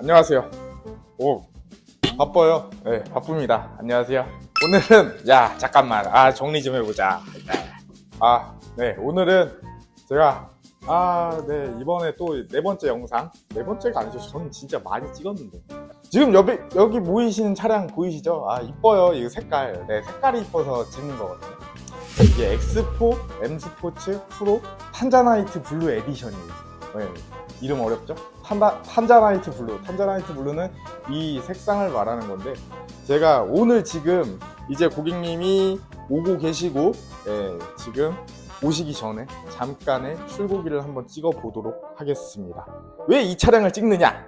안녕하세요. 오, 바빠요. 네, 바쁩니다. 안녕하세요. 오늘은, 야, 잠깐만. 아, 정리 좀 해보자. 네. 아, 네, 오늘은 제가, 아, 네, 이번에 또 네 번째 영상. 네 번째가 아니죠. 저는 진짜 많이 찍었는데. 지금 여기, 여기 모이시는 차량 보이시죠? 아, 이뻐요. 이 색깔. 네, 색깔이 이뻐서 찍는 거거든요. 이게 X4 M 스포츠 프로 탄자나이트 블루 에디션이에요. 네, 이름 어렵죠? 탄다, 탄자나이트 블루. 탄자나이트 블루는 이 색상을 말하는 건데 제가 오늘 지금 이제 고객님이 오고 계시고 예, 지금 오시기 전에 잠깐의 출고기를 한번 찍어 보도록 하겠습니다. 왜 이 차량을 찍느냐?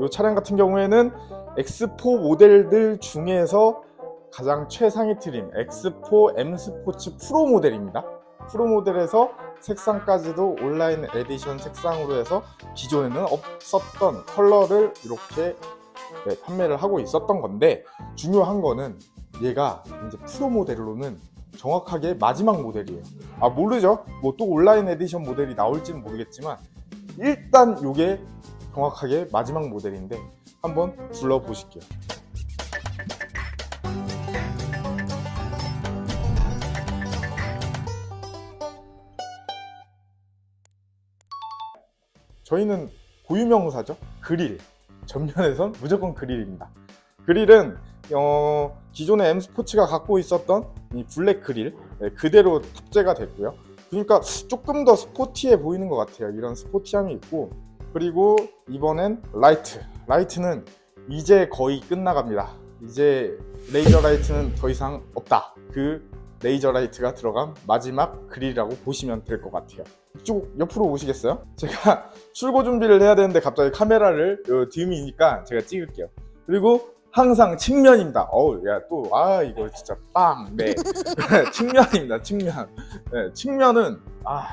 이 차량 같은 경우에는 X4 모델들 중에서 가장 최상위 트림 X4 M 스포츠 프로 모델입니다. 프로 모델에서 색상까지도 온라인 에디션 색상으로 해서 기존에는 없었던 컬러를 이렇게 네, 판매를 하고 있었던 건데 중요한 거는 얘가 이제 프로 모델로는 정확하게 마지막 모델이에요. 아 모르죠? 뭐 또 온라인 에디션 모델이 나올지는 모르겠지만 일단 이게 정확하게 마지막 모델인데 한번 둘러보실게요. 저희는 고유명사죠. 그릴. 전면에선 무조건 그릴입니다. 그릴은 어, 기존의 M 스포츠가 갖고 있었던 이 블랙 그릴 네, 그대로 탑재가 됐고요. 그러니까 조금 더 스포티해 보이는 것 같아요. 이런 스포티함이 있고 그리고 이번엔 라이트. 라이트는 이제 거의 끝나갑니다. 이제 레이저 라이트는 더 이상 없다. 그 레이저 라이트가 들어간 마지막 그릴이라고 보시면 될 것 같아요. 이쪽 옆으로 오시겠어요? 제가 출고 준비를 해야 되는데 갑자기 카메라를 요 dim이니까 제가 찍을게요. 그리고 항상 측면입니다. 어우, 야, 또, 아, 이거 진짜 빵. 네. 측면입니다, 측면. 네, 측면은, 아,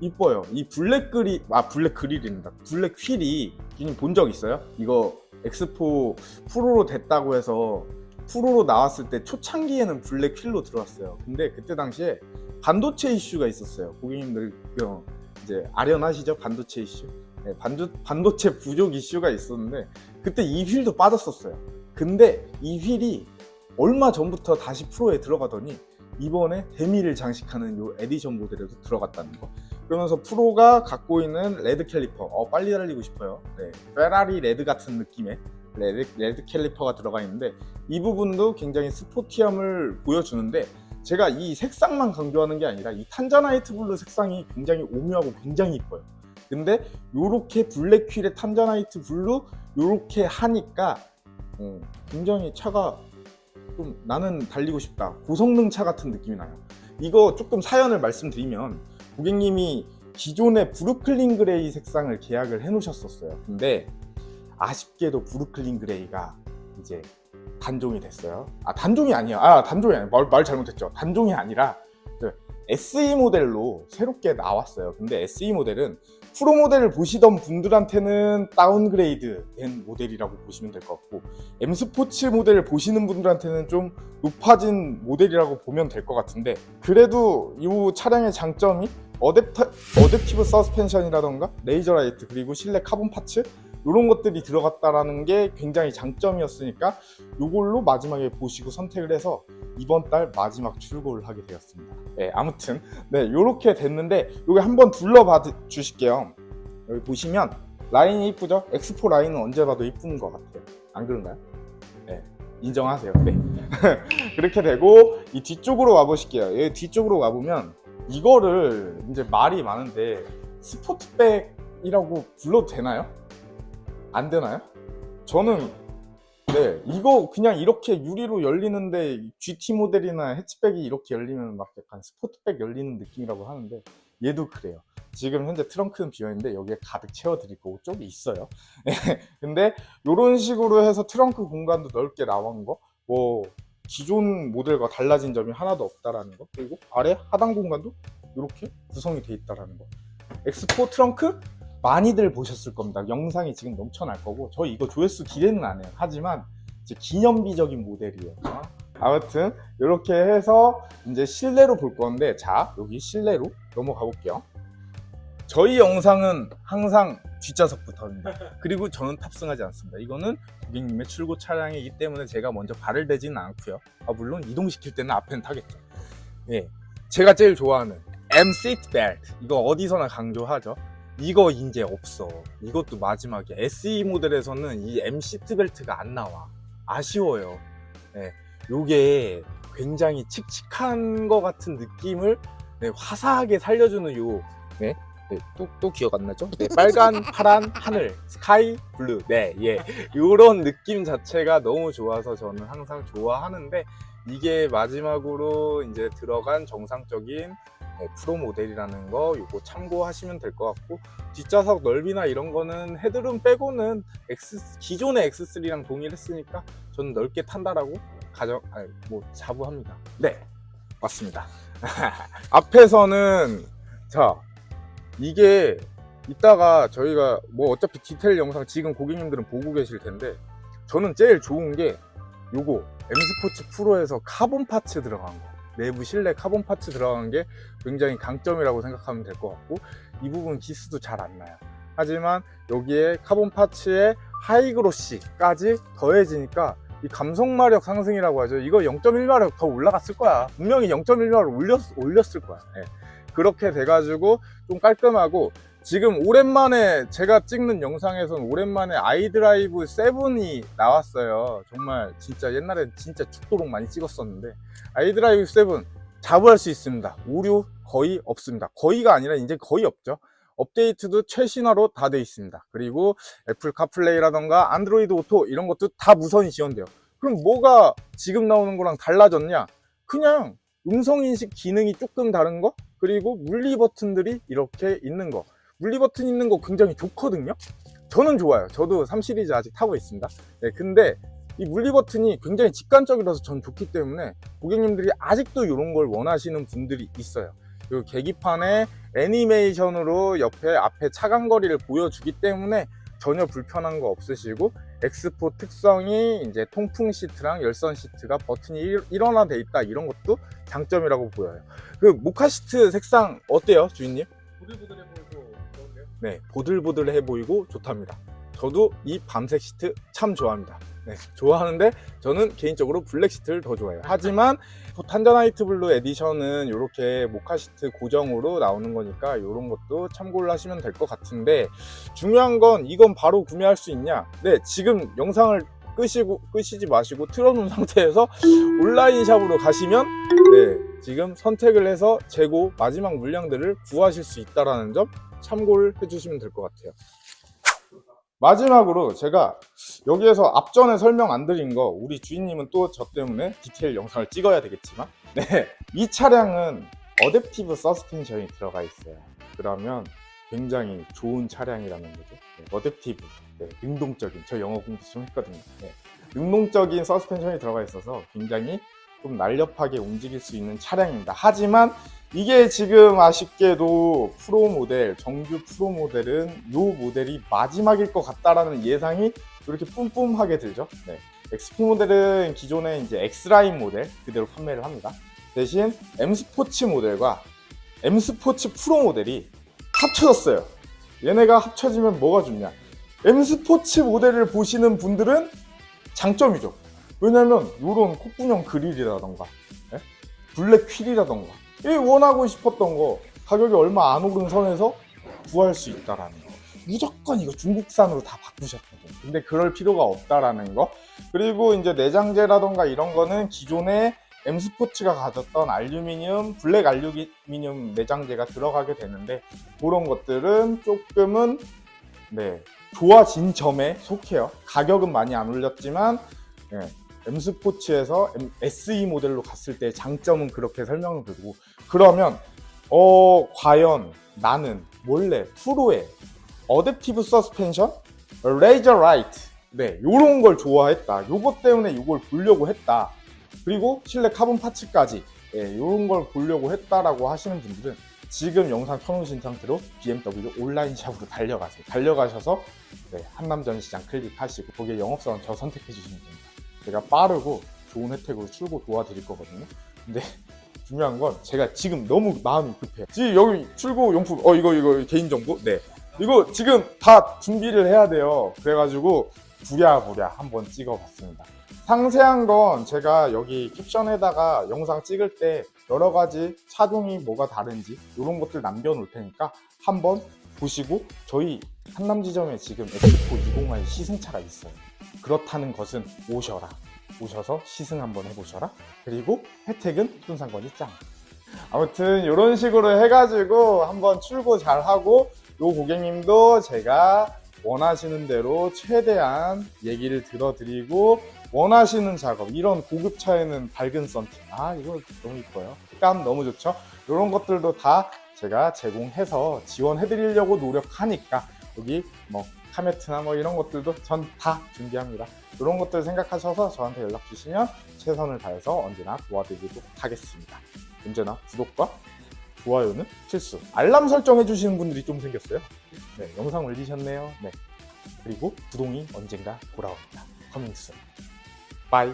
이뻐요. 이 블랙 그릴, 아, 블랙 그릴입니다. 블랙 휠이,님 본 적 있어요? 이거 엑스포 프로로 됐다고 해서 프로로 나왔을 때 초창기에는 블랙 휠로 들어왔어요. 근데 그때 당시에 반도체 이슈가 있었어요. 고객님들 어, 이제 아련하시죠? 반도체 이슈. 네, 반도, 반도체 부족 이슈가 있었는데 그때 이 휠도 빠졌었어요. 근데 이 휠이 얼마 전부터 다시 프로에 들어가더니 이번에 데미를 장식하는 요 에디션 모델에도 들어갔다는 거. 그러면서 프로가 갖고 있는 레드 캘리퍼, 어 빨리 달리고 싶어요. 네, 페라리 레드 같은 느낌의 레드, 레드 캘리퍼가 들어가 있는데 이 부분도 굉장히 스포티함을 보여주는데 제가 이 색상만 강조하는 게 아니라 이 탄자나이트 블루 색상이 굉장히 오묘하고 굉장히 이뻐요. 근데 요렇게 블랙 휠의 탄자나이트 블루 요렇게 하니까 어, 굉장히 차가 좀 나는 달리고 싶다 고성능 차 같은 느낌이 나요. 이거 조금 사연을 말씀드리면 고객님이 기존의 브루클린 그레이 색상을 계약을 해 놓으셨었어요. 근데 아쉽게도 브루클린 그레이가 이제 단종이 됐어요. 아 단종이 아니야. 아 단종이 아니야. 말, 말 잘못했죠. 단종이 아니라 그 SE 모델로 새롭게 나왔어요. 근데 SE 모델은 프로 모델을 보시던 분들한테는 다운그레이드 된 모델이라고 보시면 될 것 같고 M 스포츠 모델을 보시는 분들한테는 좀 높아진 모델이라고 보면 될 것 같은데 그래도 이 차량의 장점이 어댑터, 어댑티브 서스펜션이라던가 레이저 라이트 그리고 실내 카본 파츠 이런 것들이 들어갔다라는 게 굉장히 장점이었으니까 이걸로 마지막에 보시고 선택을 해서 이번 달 마지막 출고를 하게 되었습니다. 네, 아무튼 네 이렇게 됐는데 여기 한번 둘러봐 주실게요. 여기 보시면 라인이 이쁘죠? X4 라인은 언제 봐도 이쁜 것 같아요. 안 그런가요? 네, 인정하세요. 네. 그렇게 되고 이 뒤쪽으로 와보실게요. 여기 뒤쪽으로 와보면 이거를 이제 말이 많은데 스포츠백이라고 불러도 되나요? 안 되나요? 저는 네 이거 그냥 이렇게 유리로 열리는데 GT 모델이나 해치백이 이렇게 열리면 막 약간 스포츠백 열리는 느낌이라고 하는데 얘도 그래요. 지금 현재 트렁크는 비어있는데 여기에 가득 채워드릴 거고 좀 있어요. 근데 이런 식으로 해서 트렁크 공간도 넓게 나온 거, 뭐 기존 모델과 달라진 점이 하나도 없다라는 거, 그리고 아래 하단 공간도 이렇게 구성이 돼 있다라는 거. 엑스포 트렁크 많이들 보셨을 겁니다. 영상이 지금 넘쳐날 거고 저 이거 조회수 기대는 안 해요. 하지만 이제 기념비적인 모델이에요. 어? 아무튼 이렇게 해서 이제 실내로 볼 건데 자 여기 실내로 넘어가 볼게요. 저희 영상은 항상 뒷좌석부터입니다. 그리고 저는 탑승하지 않습니다. 이거는 고객님의 출고 차량이기 때문에 제가 먼저 발을 대지는 않고요. 아, 물론 이동시킬 때는 앞에는 타겠죠. 예, 제가 제일 좋아하는 M seat belt 이거 어디서나 강조하죠. 이거 이제 없어. 이것도 마지막에 SE 모델에서는 이 M 시트 벨트가 안 나와. 아쉬워요. 예, 요게 굉장히 칙칙한 것 같은 느낌을 네, 화사하게 살려주는 요 네, 네, 또, 또 기억 안 나죠? 네, 빨간, 파란, 하늘, 스카이, 블루. 네, 예. 요런 느낌 자체가 너무 좋아서 저는 항상 좋아하는데, 이게 마지막으로 이제 들어간 정상적인 네, 프로 모델이라는 거 요거 참고하시면 될 것 같고 뒷좌석 넓이나 이런 거는 헤드룸 빼고는 X, 기존의 X3랑 동일했으니까 저는 넓게 탄다라고 가정 아니, 뭐 자부합니다. 네 맞습니다. 앞에서는 자 이게 이따가 저희가 뭐 어차피 디테일 영상 지금 고객님들은 보고 계실 텐데 저는 제일 좋은 게 요거 M스포츠 프로에서 카본 파츠 들어간 거. 내부 실내 카본 파츠 들어간 게 굉장히 강점이라고 생각하면 될 것 같고 이 부분 기스도 잘 안 나요. 하지만 여기에 카본 파츠에 하이그로시까지 더해지니까 이 감속 마력 상승이라고 하죠. 이거 0.1마력 더 올라갔을 거야. 분명히 0.1마력 올렸, 올렸을 거야. 예. 그렇게 돼가지고 좀 깔끔하고 지금 오랜만에 제가 찍는 영상에선 오랜만에 아이드라이브 7이 나왔어요. 정말 진짜 옛날에 진짜 죽도록 많이 찍었었는데 아이드라이브 7 자부할 수 있습니다. 오류 거의 없습니다. 거의가 아니라 이제 거의 없죠. 업데이트도 최신화로 다 돼 있습니다. 그리고 애플 카플레이라던가 안드로이드 오토 이런 것도 다 무선이 지원돼요. 그럼 뭐가 지금 나오는 거랑 달라졌냐? 그냥 음성인식 기능이 조금 다른 거? 그리고 물리 버튼들이 이렇게 있는 거. 물리 버튼 있는 거 굉장히 좋거든요. 저는 좋아요. 저도 3 시리즈 아직 타고 있습니다. 네, 근데 이 물리 버튼이 굉장히 직관적이라서 전 좋기 때문에 고객님들이 아직도 이런 걸 원하시는 분들이 있어요. 그리고 계기판에 애니메이션으로 옆에 앞에 차간거리를 보여주기 때문에 전혀 불편한 거 없으시고 엑스포 특성이 이제 통풍 시트랑 열선 시트가 버튼이 일- 일원화돼 있다 이런 것도 장점이라고 보여요. 그 모카 시트 색상 어때요, 주인님? 보들보들해 보이고 좋은데요? 네, 보들보들해 보이고 좋답니다. 저도 이 밤색 시트 참 좋아합니다. 네, 좋아하는데 저는 개인적으로 블랙 시트를 더 좋아해요. 하지만 탄저나이트 블루 에디션은 이렇게 모카 시트 고정으로 나오는 거니까 이런 것도 참고를 하시면 될 것 같은데 중요한 건 이건 바로 구매할 수 있냐? 네, 지금 영상을 끄시고 끄시지 마시고 틀어놓은 상태에서 온라인 샵으로 가시면 네, 지금 선택을 해서 재고 마지막 물량들을 구하실 수 있다라는 점 참고를 해주시면 될 것 같아요. 마지막으로 제가 여기에서 앞전에 설명 안 드린 거 우리 주인님은 또 저 때문에 디테일 영상을 찍어야 되겠지만 네, 이 차량은 어댑티브 서스펜션이 들어가 있어요. 그러면 굉장히 좋은 차량이라는 거죠. 네, 어댑티브, 네, 능동적인 저 영어 공부 좀 했거든요. 네, 능동적인 서스펜션이 들어가 있어서 굉장히 좀 날렵하게 움직일 수 있는 차량입니다. 하지만 이게 지금 아쉽게도 프로 모델, 정규 프로 모델은 이 모델이 마지막일 것 같다라는 예상이 이렇게 뿜뿜하게 들죠. 네. 엑스포 모델은 기존의 이제 X라인 모델 그대로 판매를 합니다. 대신 M 스포츠 모델과 M 스포츠 프로 모델이 합쳐졌어요. 얘네가 합쳐지면 뭐가 좋냐? M 스포츠 모델을 보시는 분들은 장점이죠. 왜냐면 이런 콧구녕 그릴이라던가 예? 블랙 휠이라던가 이 원하고 싶었던 거 가격이 얼마 안 오른 선에서 구할 수 있다라는 거. 무조건 이거 중국산으로 다 바꾸셨거든. 근데 그럴 필요가 없다라는 거. 그리고 이제 내장재라던가 이런 거는 기존에 M 스포츠가 가졌던 알루미늄 블랙 알루미늄 내장재가 들어가게 되는데 그런 것들은 조금은 네 좋아진 점에 속해요. 가격은 많이 안 올렸지만 예, M 스포츠에서 M- SE 모델로 갔을 때 장점은 그렇게 설명을 드리고 그러면 어 과연 나는 몰래 프로의 어댑티브 서스펜션, 레이저 라이트. 네 요런 걸 좋아했다. 요것 때문에 이걸 보려고 했다. 그리고 실내 카본 파츠까지. 예, 요런 걸 보려고 했다라고 하시는 분들은 지금 영상 켜놓으신 상태로 BMW 온라인 샵으로 달려가세요. 달려가셔서 네, 한남전 시장 클릭하시고 거기에 영업사원 저 선택해 주시면 됩니다 제가 빠르고 좋은 혜택으로 출고 도와드릴 거거든요. 근데 중요한 건 제가 지금 너무 마음이 급해. 지금 여기 출고 용품, 어 이거 이거 개인 정보, 네. 이거 지금 다 준비를 해야 돼요. 그래가지고 부랴부랴 한번 찍어봤습니다. 상세한 건 제가 여기 캡션에다가 영상 찍을 때 여러 가지 차종이 뭐가 다른지 이런 것들 남겨놓을 테니까 한번 보시고 저희 한남지점에 지금 엑스포 20i 시승차가 있어요. 그렇다는 것은 오셔라. 오셔서 시승 한번 해보셔라. 그리고 혜택은 손상권이 짱. 아무튼 이런 식으로 해가지고 한번 출고 잘 하고 요 고객님도 제가 원하시는 대로 최대한 얘기를 들어드리고 원하시는 작업 이런 고급 차에는 밝은 썬팅 아 이거 너무 이뻐요 감 너무 좋죠 이런 것들도 다 제가 제공해서 지원해 드리려고 노력하니까 여기 뭐 카메트나 뭐 이런 것들도 전 다 준비합니다 이런 것들 생각하셔서 저한테 연락 주시면 최선을 다해서 언제나 도와드리도록 하겠습니다 언제나 구독과 좋아요는 필수. 알람 설정해 주시는 분들이 좀 생겼어요. 네, 영상 올리셨네요. 네. 그리고 구동이 언젠가 돌아옵니다. 커밍스. 바이.